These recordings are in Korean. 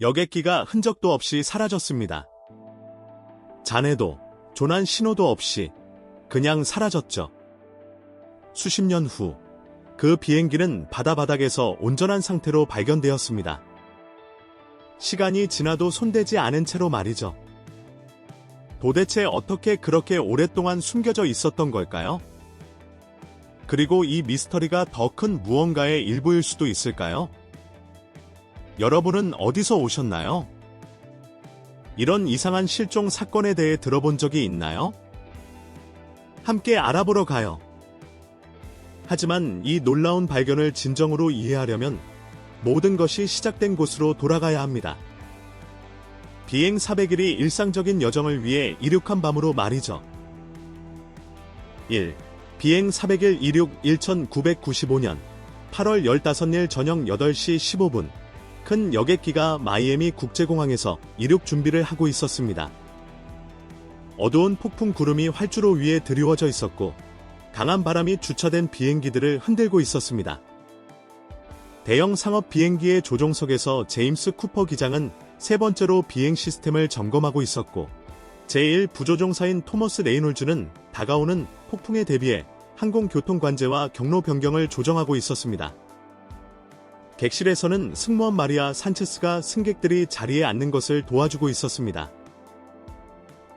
여객기가 흔적도 없이 사라졌습니다. 잔해도 조난 신호도 없이 그냥 사라졌죠. 수십 년 후, 그 비행기는 바다 바닥에서 온전한 상태로 발견되었습니다. 시간이 지나도 손대지 않은 채로 말이죠. 도대체 어떻게 그렇게 오랫동안 숨겨져 있었던 걸까요? 그리고 이 미스터리가 더 큰 무언가의 일부일 수도 있을까요? 여러분은 어디서 오셨나요? 이런 이상한 실종 사건에 대해 들어본 적이 있나요? 함께 알아보러 가요. 하지만 이 놀라운 발견을 진정으로 이해하려면 모든 것이 시작된 곳으로 돌아가야 합니다. 비행 400일이 일상적인 여정을 위해 이륙한 밤으로 말이죠. 1. 비행 400일 이륙 1995년 8월 15일 저녁 8시 15분 큰 여객기가 마이애미 국제공항에서 이륙 준비를 하고 있었습니다. 어두운 폭풍 구름이 활주로 위에 드리워져 있었고 강한 바람이 주차된 비행기들을 흔들고 있었습니다. 대형 상업 비행기의 조종석에서 제임스 쿠퍼 기장은 세 번째로 비행 시스템을 점검하고 있었고 제1 부조종사인 토머스 레이놀즈는 다가오는 폭풍에 대비해 항공교통 관제와 경로 변경을 조정하고 있었습니다. 객실에서는 승무원 마리아 산체스가 승객들이 자리에 앉는 것을 도와주고 있었습니다.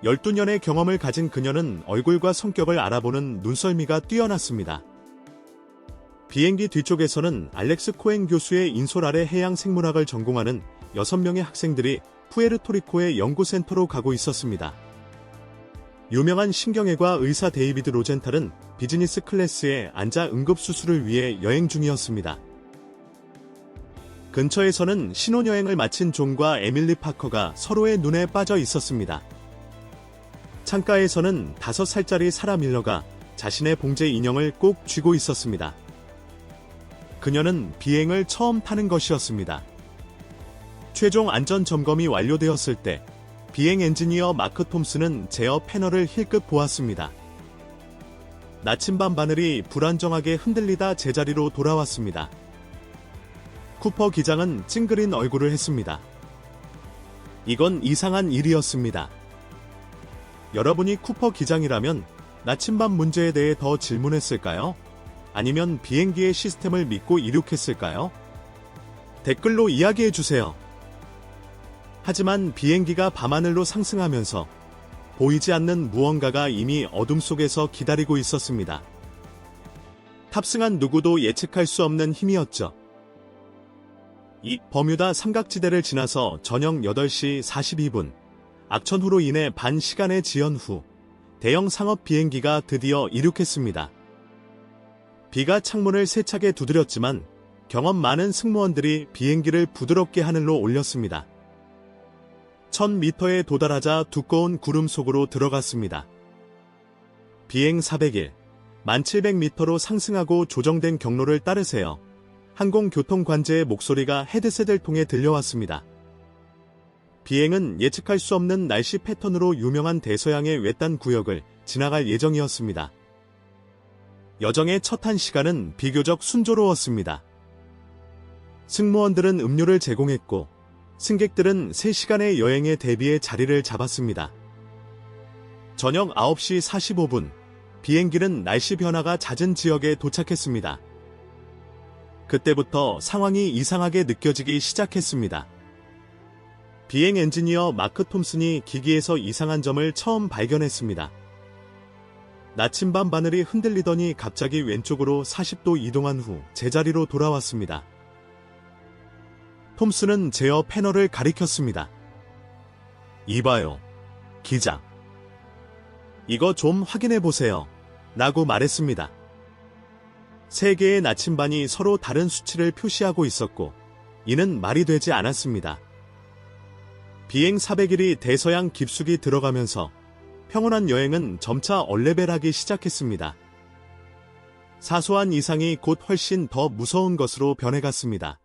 12년의 경험을 가진 그녀는 얼굴과 성격을 알아보는 눈썰미가 뛰어났습니다. 비행기 뒤쪽에서는 알렉스 코엔 교수의 인솔 아래 해양 생물학을 전공하는 6명의 학생들이 푸에르토리코의 연구센터로 가고 있었습니다. 유명한 신경외과 의사 데이비드 로젠탈은 비즈니스 클래스에 앉아 응급수술을 위해 여행 중이었습니다. 근처에서는 신혼여행을 마친 존과 에밀리 파커가 서로의 눈에 빠져 있었습니다. 창가에서는 다섯 살짜리 사라 밀러가 자신의 봉제 인형을 꼭 쥐고 있었습니다. 그녀는 비행을 처음 타는 것이었습니다. 최종 안전 점검이 완료되었을 때 비행 엔지니어 마크 톰스는 제어 패널을 힐끗 보았습니다. 나침반 바늘이 불안정하게 흔들리다 제자리로 돌아왔습니다. 쿠퍼 기장은 찡그린 얼굴을 했습니다. 이건 이상한 일이었습니다. 여러분이 쿠퍼 기장이라면 나침반 문제에 대해 더 질문했을까요? 아니면 비행기의 시스템을 믿고 이륙했을까요? 댓글로 이야기해 주세요. 하지만 비행기가 밤하늘로 상승하면서 보이지 않는 무언가가 이미 어둠 속에서 기다리고 있었습니다. 탑승한 누구도 예측할 수 없는 힘이었죠. 이 버뮤다 삼각지대를 지나서 저녁 8시 42분 악천후로 인해 반 시간의 지연 후 대형 상업 비행기가 드디어 이륙했습니다. 비가 창문을 세차게 두드렸지만 경험 많은 승무원들이 비행기를 부드럽게 하늘로 올렸습니다. 1000m에 도달하자 두꺼운 구름 속으로 들어갔습니다. 비행 400일, 1700m로 상승하고 조정된 경로를 따르세요. 항공교통 관제의 목소리가 헤드셋을 통해 들려왔습니다. 비행은 예측할 수 없는 날씨 패턴으로 유명한 대서양의 외딴 구역을 지나갈 예정이었습니다. 여정의 첫 한 시간은 비교적 순조로웠습니다. 승무원들은 음료를 제공했고 승객들은 3시간의 여행에 대비해 자리를 잡았습니다. 저녁 9시 45분 비행기는 날씨 변화가 잦은 지역에 도착했습니다. 그때부터 상황이 이상하게 느껴지기 시작했습니다. 비행 엔지니어 마크 톰슨이 기기에서 이상한 점을 처음 발견했습니다. 나침반 바늘이 흔들리더니 갑자기 왼쪽으로 40도 이동한 후 제자리로 돌아왔습니다. 톰슨은 제어 패널을 가리켰습니다. 이봐요. 기자. 이거 좀 확인해 보세요. 라고 말했습니다. 세 개의 나침반이 서로 다른 수치를 표시하고 있었고, 이는 말이 되지 않았습니다. 비행 400일이 대서양 깊숙이 들어가면서 평온한 여행은 점차 얼레벨하기 시작했습니다. 사소한 이상이 곧 훨씬 더 무서운 것으로 변해갔습니다.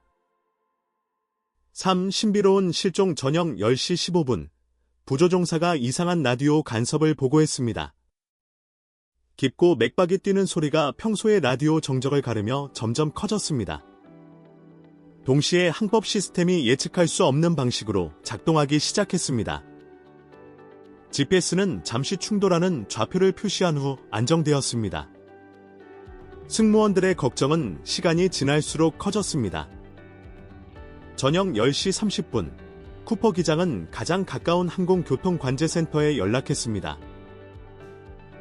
3. 신비로운 실종 저녁 10시 15분 부조종사가 이상한 라디오 간섭을 보고했습니다. 깊고 맥박이 뛰는 소리가 평소의 라디오 정적을 가르며 점점 커졌습니다. 동시에 항법 시스템이 예측할 수 없는 방식으로 작동하기 시작했습니다. GPS는 잠시 충돌하는 좌표를 표시한 후 안정되었습니다. 승무원들의 걱정은 시간이 지날수록 커졌습니다. 저녁 10시 30분, 쿠퍼 기장은 가장 가까운 항공교통관제센터에 연락했습니다.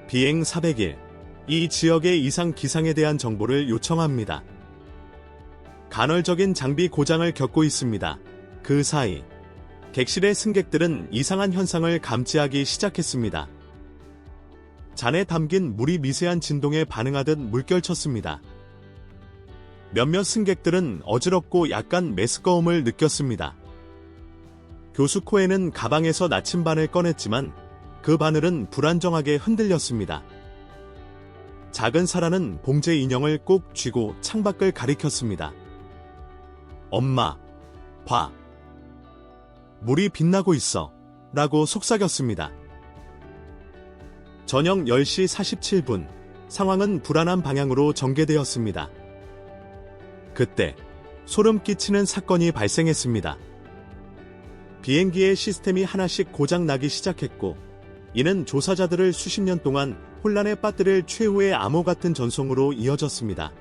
비행 400일, 이 지역의 이상 기상에 대한 정보를 요청합니다. 간헐적인 장비 고장을 겪고 있습니다. 그 사이, 객실의 승객들은 이상한 현상을 감지하기 시작했습니다. 잔에 담긴 물이 미세한 진동에 반응하듯 물결쳤습니다. 몇몇 승객들은 어지럽고 약간 메스꺼움을 느꼈습니다. 교수 코에는 가방에서 나침반을 꺼냈지만 그 바늘은 불안정하게 흔들렸습니다. 작은 사라는 봉제 인형을 꼭 쥐고 창밖을 가리켰습니다. 엄마, 봐. 물이 빛나고 있어. 라고 속삭였습니다. 저녁 10시 47분, 상황은 불안한 방향으로 전개되었습니다. 그때, 소름 끼치는 사건이 발생했습니다. 비행기의 시스템이 하나씩 고장 나기 시작했고, 이는 조사자들을 수십 년 동안 혼란에 빠뜨릴 최후의 암호 같은 전송으로 이어졌습니다.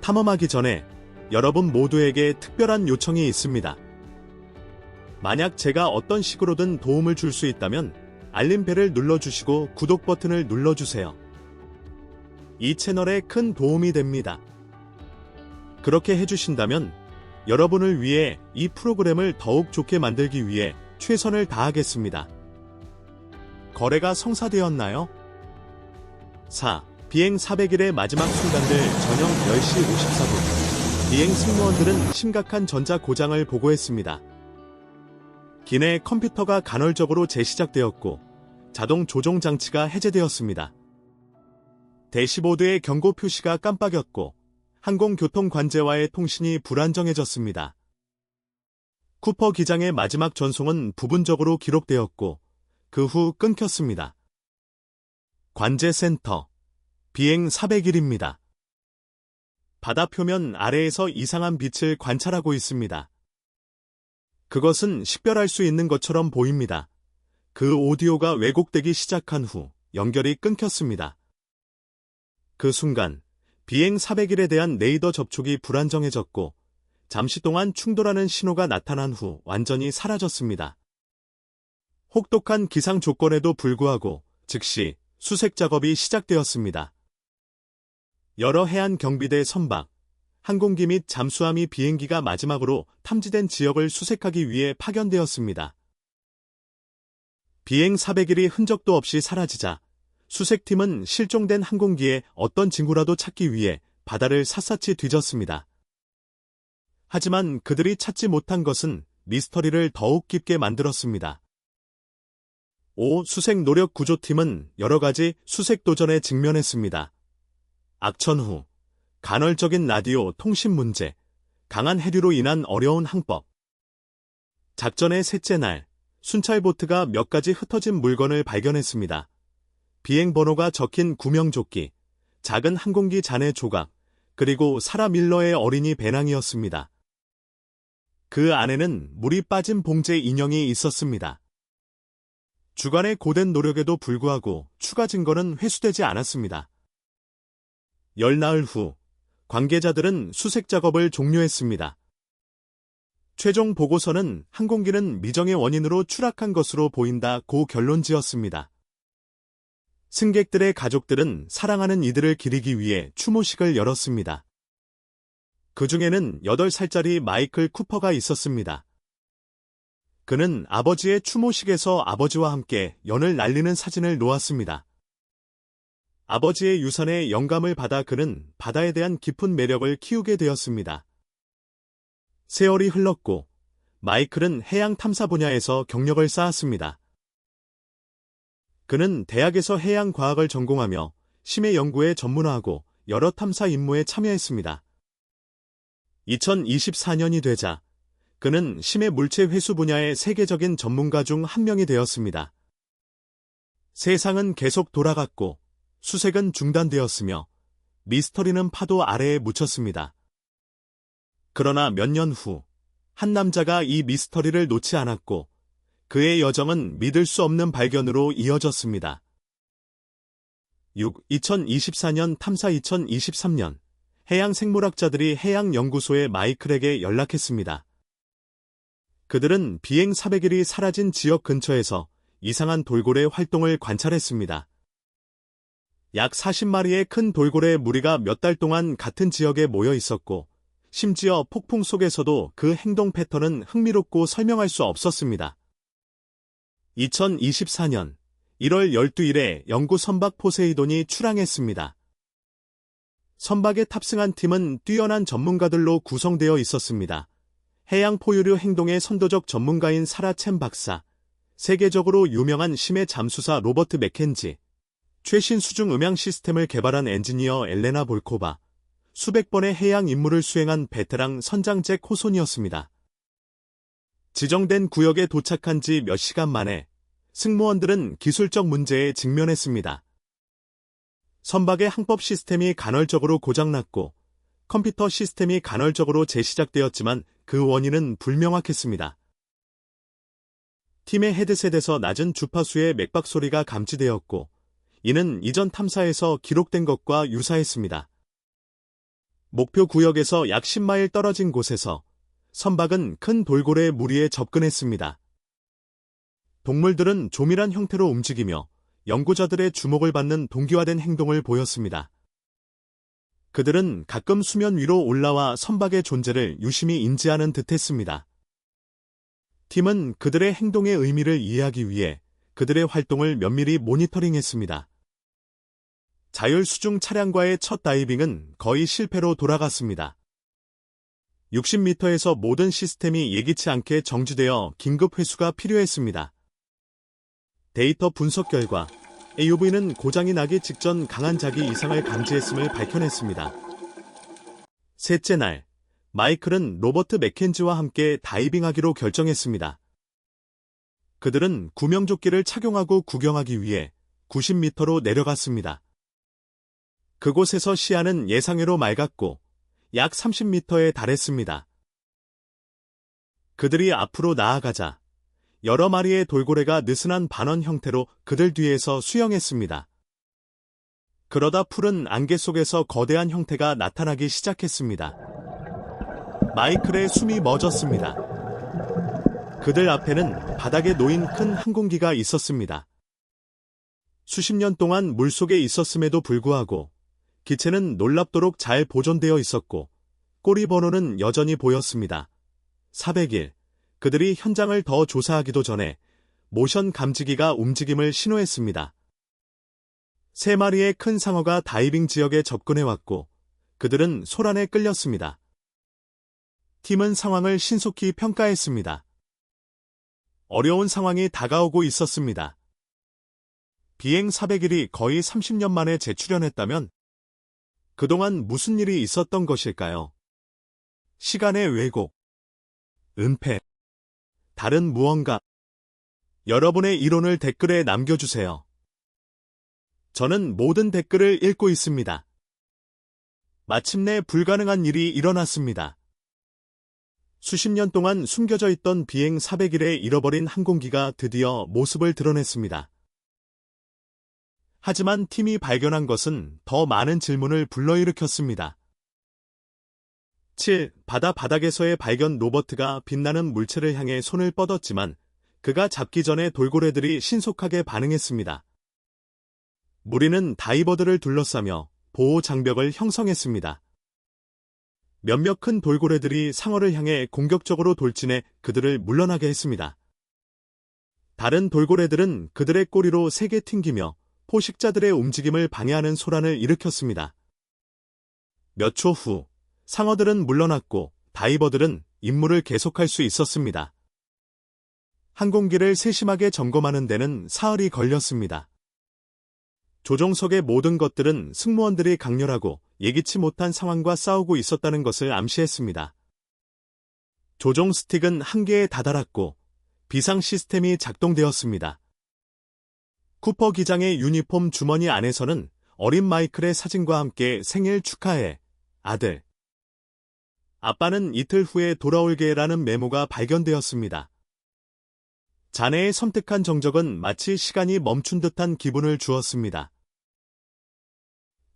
탐험하기 전에 여러분 모두에게 특별한 요청이 있습니다. 만약 제가 어떤 식으로든 도움을 줄 수 있다면 알림벨을 눌러주시고 구독 버튼을 눌러주세요. 이 채널에 큰 도움이 됩니다. 그렇게 해주신다면 여러분을 위해 이 프로그램을 더욱 좋게 만들기 위해 최선을 다하겠습니다. 거래가 성사되었나요? 4. 비행 400일의 마지막 순간들 저녁 10시 54분. 비행 승무원들은 심각한 전자 고장을 보고했습니다. 기내 컴퓨터가 간헐적으로 재시작되었고 자동 조종 장치가 해제되었습니다. 대시보드의 경고 표시가 깜빡였고 항공교통 관제와의 통신이 불안정해졌습니다. 쿠퍼 기장의 마지막 전송은 부분적으로 기록되었고 그 후 끊겼습니다. 관제센터 비행 400일입니다. 바다 표면 아래에서 이상한 빛을 관찰하고 있습니다. 그것은 식별할 수 있는 것처럼 보입니다. 그 오디오가 왜곡되기 시작한 후 연결이 끊겼습니다. 그 순간 비행 400일에 대한 레이더 접촉이 불안정해졌고 잠시 동안 충돌하는 신호가 나타난 후 완전히 사라졌습니다. 혹독한 기상 조건에도 불구하고 즉시 수색 작업이 시작되었습니다. 여러 해안 경비대 선박, 항공기 및 잠수함이 비행기가 마지막으로 탐지된 지역을 수색하기 위해 파견되었습니다. 비행 400일이 흔적도 없이 사라지자 수색팀은 실종된 항공기에 어떤 징후라도 찾기 위해 바다를 샅샅이 뒤졌습니다. 하지만 그들이 찾지 못한 것은 미스터리를 더욱 깊게 만들었습니다. 5. 수색 노력 구조팀은 여러 가지 수색 도전에 직면했습니다. 악천 후, 간헐적인 라디오 통신 문제, 강한 해류로 인한 어려운 항법. 작전의 셋째 날, 순찰보트가 몇 가지 흩어진 물건을 발견했습니다. 비행번호가 적힌 구명조끼, 작은 항공기 잔해 조각, 그리고 사라 밀러의 어린이 배낭이었습니다. 그 안에는 물이 빠진 봉제 인형이 있었습니다. 주간의 고된 노력에도 불구하고 추가 증거는 회수되지 않았습니다. 열나흘 후, 관계자들은 수색 작업을 종료했습니다. 최종 보고서는 항공기는 미정의 원인으로 추락한 것으로 보인다고 결론 지었습니다. 승객들의 가족들은 사랑하는 이들을 기리기 위해 추모식을 열었습니다. 그 중에는 8살짜리 마이클 쿠퍼가 있었습니다. 그는 아버지의 추모식에서 아버지와 함께 연을 날리는 사진을 놓았습니다. 아버지의 유산에 영감을 받아 그는 바다에 대한 깊은 매력을 키우게 되었습니다. 세월이 흘렀고 마이클은 해양 탐사 분야에서 경력을 쌓았습니다. 그는 대학에서 해양 과학을 전공하며 심해 연구에 전문화하고 여러 탐사 임무에 참여했습니다. 2024년이 되자 그는 심해 물체 회수 분야의 세계적인 전문가 중 한 명이 되었습니다. 세상은 계속 돌아갔고 수색은 중단되었으며 미스터리는 파도 아래에 묻혔습니다. 그러나 몇 년 후, 한 남자가 이 미스터리를 놓지 않았고, 그의 여정은 믿을 수 없는 발견으로 이어졌습니다. 6. 2024년 탐사 2023년 해양 생물학자들이 해양 연구소의 마이클에게 연락했습니다. 그들은 비행 400일이 사라진 지역 근처에서 이상한 돌고래 활동을 관찰했습니다. 약 40마리의 큰 돌고래 무리가 몇 달 동안 같은 지역에 모여 있었고, 심지어 폭풍 속에서도 그 행동 패턴은 흥미롭고 설명할 수 없었습니다. 2024년 1월 12일에 영구 선박 포세이돈이 출항했습니다. 선박에 탑승한 팀은 뛰어난 전문가들로 구성되어 있었습니다. 해양 포유류 행동의 선도적 전문가인 사라 챔 박사, 세계적으로 유명한 심해 잠수사 로버트 맥켄지, 최신 수중 음향 시스템을 개발한 엔지니어 엘레나 볼코바, 수백 번의 해양 임무를 수행한 베테랑 선장 잭 호손이었습니다. 지정된 구역에 도착한 지 몇 시간 만에 승무원들은 기술적 문제에 직면했습니다. 선박의 항법 시스템이 간헐적으로 고장났고 컴퓨터 시스템이 간헐적으로 재시작되었지만 그 원인은 불명확했습니다. 팀의 헤드셋에서 낮은 주파수의 맥박 소리가 감지되었고 이는 이전 탐사에서 기록된 것과 유사했습니다. 목표 구역에서 약 10마일 떨어진 곳에서 선박은 큰 돌고래 무리에 접근했습니다. 동물들은 조밀한 형태로 움직이며 연구자들의 주목을 받는 동기화된 행동을 보였습니다. 그들은 가끔 수면 위로 올라와 선박의 존재를 유심히 인지하는 듯 했습니다. 팀은 그들의 행동의 의미를 이해하기 위해 그들의 활동을 면밀히 모니터링했습니다. 자율 수중 차량과의 첫 다이빙은 거의 실패로 돌아갔습니다. 60m에서 모든 시스템이 예기치 않게 정지되어 긴급 회수가 필요했습니다. 데이터 분석 결과 AUV는 고장이 나기 직전 강한 자기 이상을 감지했음을 밝혀냈습니다. 셋째 날, 마이클은 로버트 맥켄지와 함께 다이빙하기로 결정했습니다. 그들은 구명조끼를 착용하고 구경하기 위해 90m로 내려갔습니다. 그곳에서 시야는 예상외로 맑았고 약 30m에 달했습니다. 그들이 앞으로 나아가자 여러 마리의 돌고래가 느슨한 반원 형태로 그들 뒤에서 수영했습니다. 그러다 푸른 안개 속에서 거대한 형태가 나타나기 시작했습니다. 마이클의 숨이 멎었습니다. 그들 앞에는 바닥에 놓인 큰 항공기가 있었습니다. 수십 년 동안 물속에 있었음에도 불구하고 기체는 놀랍도록 잘 보존되어 있었고 꼬리 번호는 여전히 보였습니다. 401. 그들이 현장을 더 조사하기도 전에 모션 감지기가 움직임을 신호했습니다. 세 마리의 큰 상어가 다이빙 지역에 접근해왔고 그들은 소란에 끌렸습니다. 팀은 상황을 신속히 평가했습니다. 어려운 상황이 다가오고 있었습니다. 비행 400일이 거의 30년 만에 재출연했다면 그동안 무슨 일이 있었던 것일까요? 시간의 왜곡, 은폐, 다른 무언가. 여러분의 이론을 댓글에 남겨주세요. 저는 모든 댓글을 읽고 있습니다. 마침내 불가능한 일이 일어났습니다. 수십 년 동안 숨겨져 있던 비행 400일에 잃어버린 항공기가 드디어 모습을 드러냈습니다. 하지만 팀이 발견한 것은 더 많은 질문을 불러일으켰습니다. 7. 바다 바닥에서의 발견 로버트가 빛나는 물체를 향해 손을 뻗었지만 그가 잡기 전에 돌고래들이 신속하게 반응했습니다. 무리는 다이버들을 둘러싸며 보호 장벽을 형성했습니다. 몇몇 큰 돌고래들이 상어를 향해 공격적으로 돌진해 그들을 물러나게 했습니다. 다른 돌고래들은 그들의 꼬리로 세게 튕기며 포식자들의 움직임을 방해하는 소란을 일으켰습니다. 몇 초 후, 상어들은 물러났고 다이버들은 임무를 계속할 수 있었습니다. 항공기를 세심하게 점검하는 데는 사흘이 걸렸습니다. 조종석의 모든 것들은 승무원들이 강렬하고 예기치 못한 상황과 싸우고 있었다는 것을 암시했습니다. 조종 스틱은 한계에 다다랐고 비상 시스템이 작동되었습니다. 쿠퍼 기장의 유니폼 주머니 안에서는 어린 마이클의 사진과 함께 생일 축하해, 아들. 아빠는 이틀 후에 돌아올게라는 메모가 발견되었습니다. 자네의 섬뜩한 정적은 마치 시간이 멈춘 듯한 기분을 주었습니다.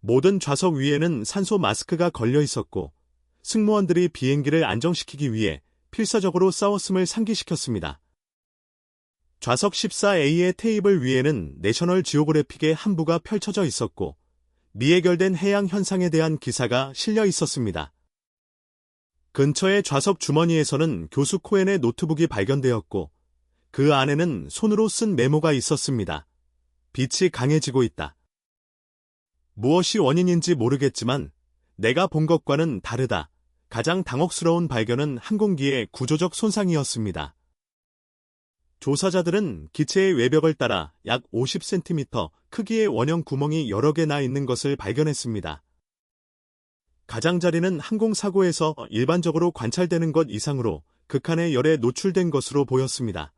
모든 좌석 위에는 산소 마스크가 걸려 있었고 승무원들이 비행기를 안정시키기 위해 필사적으로 싸웠음을 상기시켰습니다. 좌석 14A의 테이블 위에는 내셔널 지오그래픽의 한부가 펼쳐져 있었고 미해결된 해양 현상에 대한 기사가 실려 있었습니다. 근처의 좌석 주머니에서는 교수 코엔의 노트북이 발견되었고 그 안에는 손으로 쓴 메모가 있었습니다. 빛이 강해지고 있다. 무엇이 원인인지 모르겠지만 내가 본 것과는 다르다. 가장 당혹스러운 발견은 항공기의 구조적 손상이었습니다. 조사자들은 기체의 외벽을 따라 약 50cm 크기의 원형 구멍이 여러 개 나 있는 것을 발견했습니다. 가장자리는 항공사고에서 일반적으로 관찰되는 것 이상으로 극한의 열에 노출된 것으로 보였습니다.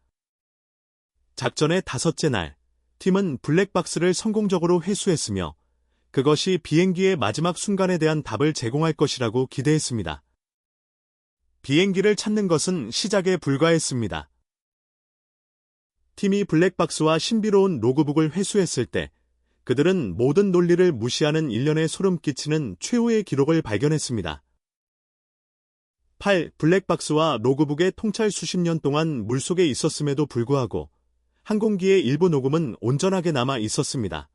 작전의 다섯째 날, 팀은 블랙박스를 성공적으로 회수했으며 그것이 비행기의 마지막 순간에 대한 답을 제공할 것이라고 기대했습니다. 비행기를 찾는 것은 시작에 불과했습니다. 팀이 블랙박스와 신비로운 로그북을 회수했을 때 그들은 모든 논리를 무시하는 일련의 소름 끼치는 최후의 기록을 발견했습니다. 8. 블랙박스와 로그북의 통찰 수십 년 동안 물속에 있었음에도 불구하고 항공기의 일부 녹음은 온전하게 남아 있었습니다.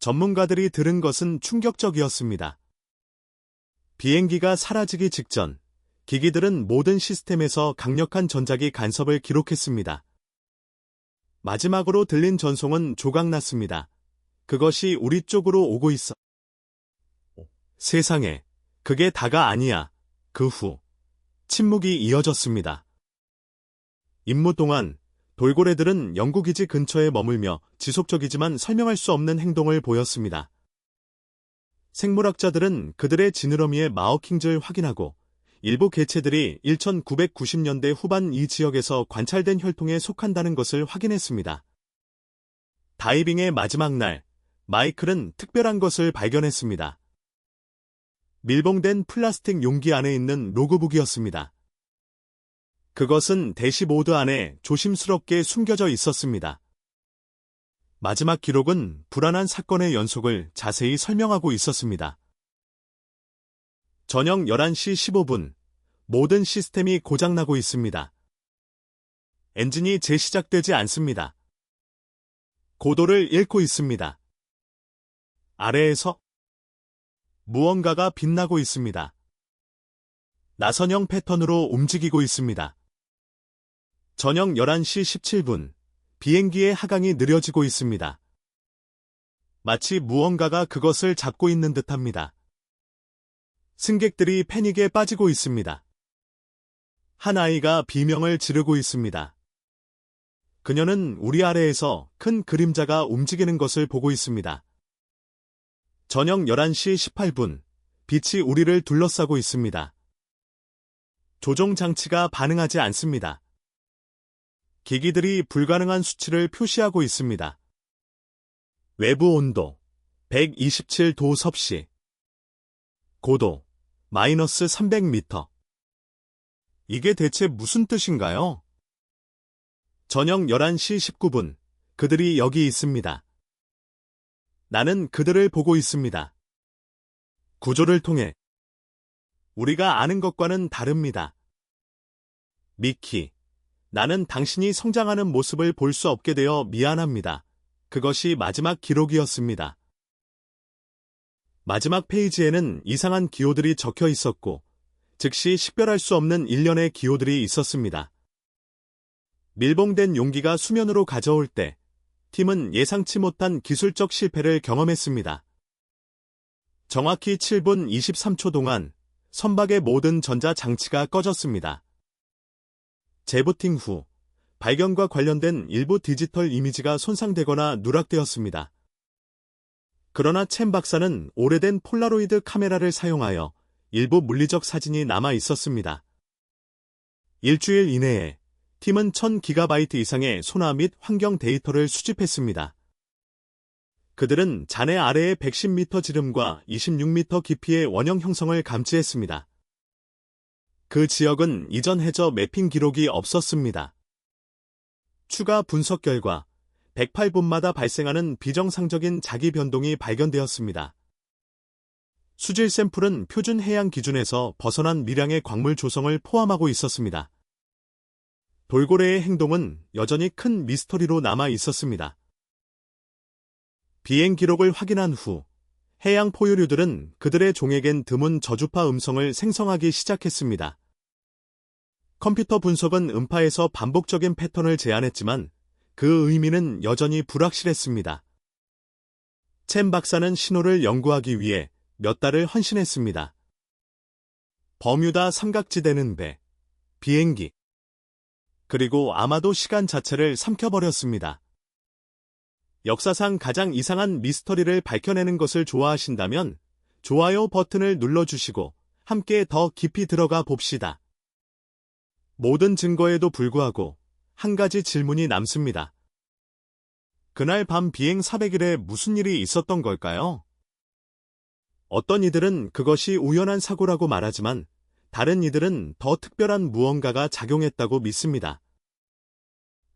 전문가들이 들은 것은 충격적이었습니다. 비행기가 사라지기 직전, 기기들은 모든 시스템에서 강력한 전자기 간섭을 기록했습니다. 마지막으로 들린 전송은 조각났습니다. 그것이 우리 쪽으로 오고 있어. 세상에, 그게 다가 아니야. 그 후, 침묵이 이어졌습니다. 임무 동안 돌고래들은 연구기지 근처에 머물며 지속적이지만 설명할 수 없는 행동을 보였습니다. 생물학자들은 그들의 지느러미의 마어킹즈를 확인하고 일부 개체들이 1990년대 후반 이 지역에서 관찰된 혈통에 속한다는 것을 확인했습니다. 다이빙의 마지막 날, 마이클은 특별한 것을 발견했습니다. 밀봉된 플라스틱 용기 안에 있는 로그북이었습니다. 그것은 대시보드 안에 조심스럽게 숨겨져 있었습니다. 마지막 기록은 불안한 사건의 연속을 자세히 설명하고 있었습니다. 저녁 11시 15분, 모든 시스템이 고장나고 있습니다. 엔진이 재시작되지 않습니다. 고도를 잃고 있습니다. 아래에서 무언가가 빛나고 있습니다. 나선형 패턴으로 움직이고 있습니다. 저녁 11시 17분, 비행기의 하강이 느려지고 있습니다. 마치 무언가가 그것을 잡고 있는 듯합니다. 승객들이 패닉에 빠지고 있습니다. 한 아이가 비명을 지르고 있습니다. 그녀는 우리 아래에서 큰 그림자가 움직이는 것을 보고 있습니다. 저녁 11시 18분, 빛이 우리를 둘러싸고 있습니다. 조종 장치가 반응하지 않습니다. 기기들이 불가능한 수치를 표시하고 있습니다. 외부 온도 127도 섭씨 고도 마이너스 300m 이게 대체 무슨 뜻인가요? 저녁 11시 19분 그들이 여기 있습니다. 나는 그들을 보고 있습니다. 구조를 통해 우리가 아는 것과는 다릅니다. 미키, 나는 당신이 성장하는 모습을 볼 수 없게 되어 미안합니다. 그것이 마지막 기록이었습니다. 마지막 페이지에는 이상한 기호들이 적혀 있었고, 즉시 식별할 수 없는 일련의 기호들이 있었습니다. 밀봉된 용기가 수면으로 가져올 때, 팀은 예상치 못한 기술적 실패를 경험했습니다. 정확히 7분 23초 동안 선박의 모든 전자 장치가 꺼졌습니다. 재부팅 후 발견과 관련된 일부 디지털 이미지가 손상되거나 누락되었습니다. 그러나 챔 박사는 오래된 폴라로이드 카메라를 사용하여 일부 물리적 사진이 남아 있었습니다. 일주일 이내에 팀은 1000기가바이트 이상의 소나 및 환경 데이터를 수집했습니다. 그들은 잔해 아래의 110m 지름과 26m 깊이의 원형 형성을 감지했습니다. 그 지역은 이전 해저 매핑 기록이 없었습니다. 추가 분석 결과 108분마다 발생하는 비정상적인 자기 변동이 발견되었습니다. 수질 샘플은 표준 해양 기준에서 벗어난 미량의 광물 조성을 포함하고 있었습니다. 돌고래의 행동은 여전히 큰 미스터리로 남아 있었습니다. 비행 기록을 확인한 후 해양 포유류들은 그들의 종에겐 드문 저주파 음성을 생성하기 시작했습니다. 컴퓨터 분석은 음파에서 반복적인 패턴을 제안했지만 그 의미는 여전히 불확실했습니다. 첸 박사는 신호를 연구하기 위해 몇 달을 헌신했습니다. 버뮤다 삼각지대는 배, 비행기, 그리고 아마도 시간 자체를 삼켜버렸습니다. 역사상 가장 이상한 미스터리를 밝혀내는 것을 좋아하신다면 좋아요 버튼을 눌러주시고 함께 더 깊이 들어가 봅시다. 모든 증거에도 불구하고 한 가지 질문이 남습니다. 그날 밤 비행 400일에 무슨 일이 있었던 걸까요? 어떤 이들은 그것이 우연한 사고라고 말하지만 다른 이들은 더 특별한 무언가가 작용했다고 믿습니다.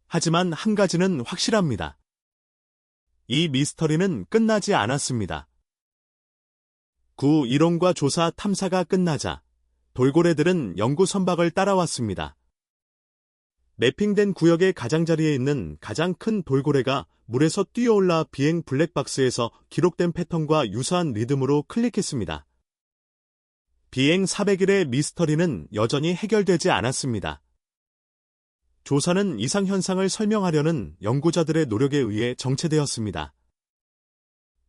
하지만 한 가지는 확실합니다. 이 미스터리는 끝나지 않았습니다. 구 이론과 조사 탐사가 끝나자 돌고래들은 연구 선박을 따라왔습니다. 매핑된 구역의 가장자리에 있는 가장 큰 돌고래가 물에서 뛰어올라 비행 블랙박스에서 기록된 패턴과 유사한 리듬으로 클릭했습니다. 비행 400일의 미스터리는 여전히 해결되지 않았습니다. 조사는 이상 현상을 설명하려는 연구자들의 노력에 의해 정체되었습니다.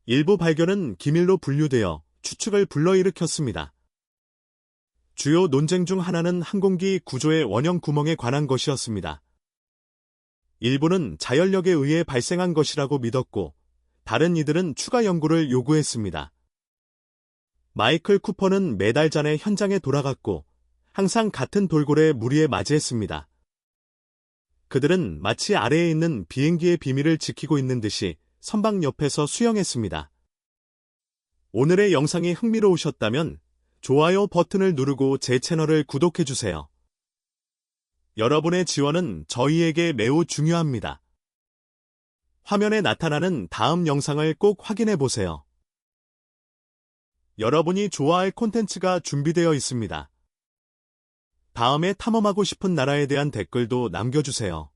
일부 발견은 기밀로 분류되어 추측을 불러일으켰습니다. 주요 논쟁 중 하나는 항공기 구조의 원형 구멍에 관한 것이었습니다. 일부는 자연력에 의해 발생한 것이라고 믿었고, 다른 이들은 추가 연구를 요구했습니다. 마이클 쿠퍼는 매달 전에 현장에 돌아갔고, 항상 같은 돌고래 무리에 맞이했습니다. 그들은 마치 아래에 있는 비행기의 비밀을 지키고 있는 듯이 선박 옆에서 수영했습니다. 오늘의 영상이 흥미로우셨다면 좋아요 버튼을 누르고 제 채널을 구독해주세요. 여러분의 지원은 저희에게 매우 중요합니다. 화면에 나타나는 다음 영상을 꼭 확인해 보세요. 여러분이 좋아할 콘텐츠가 준비되어 있습니다. 다음에 탐험하고 싶은 나라에 대한 댓글도 남겨주세요.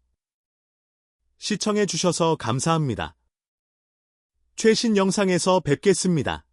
시청해 주셔서 감사합니다. 최신 영상에서 뵙겠습니다.